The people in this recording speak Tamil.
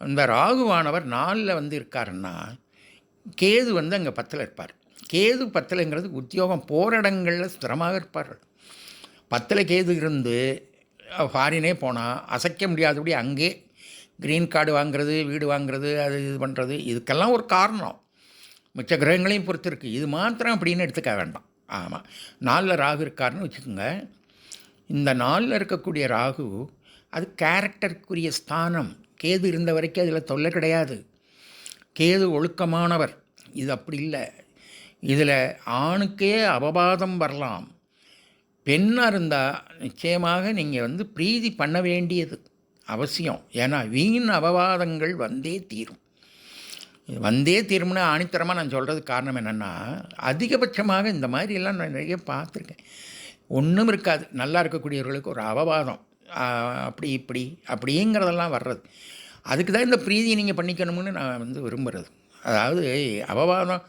இந்த ராகுவானவர் நாலில் வந்து இருக்காருன்னா கேது வந்து அங்கே பத்தில் இருப்பார். கேது பத்தில்ங்கிறது உத்தியோகம் போராடங்களில் ஸ்திரமாக இருப்பார்கள். பத்தில் கேது இருந்து ஃபாரினே போனால் அசைக்க முடியாதபடி அங்கே க்ரீன் கார்டு வாங்குறது வீடு வாங்குறது அது இது பண்ணுறது இதுக்கெல்லாம் ஒரு காரணம். மிச்ச கிரகங்களையும் பொறுத்து இருக்குது இது மாத்திரம் அப்படின்னு எடுத்துக்க வேண்டாம். ஆமாம் நாளில் ராகு இருக்காருன்னு வச்சுக்கோங்க. இந்த நாளில் இருக்கக்கூடிய ராகு அது கேரக்டருக்குரிய ஸ்தானம். கேது இருந்த வரைக்கும் அதில் தொல்லை கிடையாது. கேது ஒழுக்கமானவர். இது அப்படி இல்லை. இதில் ஆணுக்கே அபவாதம் வரலாம். பெண்ணாக இருந்தால் நிச்சயமாக நீங்கள் வந்து பிரீதி பண்ண வேண்டியது அவசியம். ஏன்னா வீண் அபவாதங்கள் வந்தே தீரும். வந்தே தீரும்னு ஆணித்தரமாக நான் சொல்கிறதுக்கு காரணம் என்னென்னா அதிகபட்சமாக இந்த மாதிரியெல்லாம் நான் நிறைய பார்த்துருக்கேன். ஒன்றும் இருக்காது. நல்லா இருக்கக்கூடியவர்களுக்கு ஒரு அவவாதம். அப்படி இப்படி அப்படிங்கிறதெல்லாம் வர்றது. அதுக்கு தான் இந்த பிரீதியை நீங்கள் பண்ணிக்கணும்னு நான் வந்து விரும்புகிறது அதாவது அவவாதம்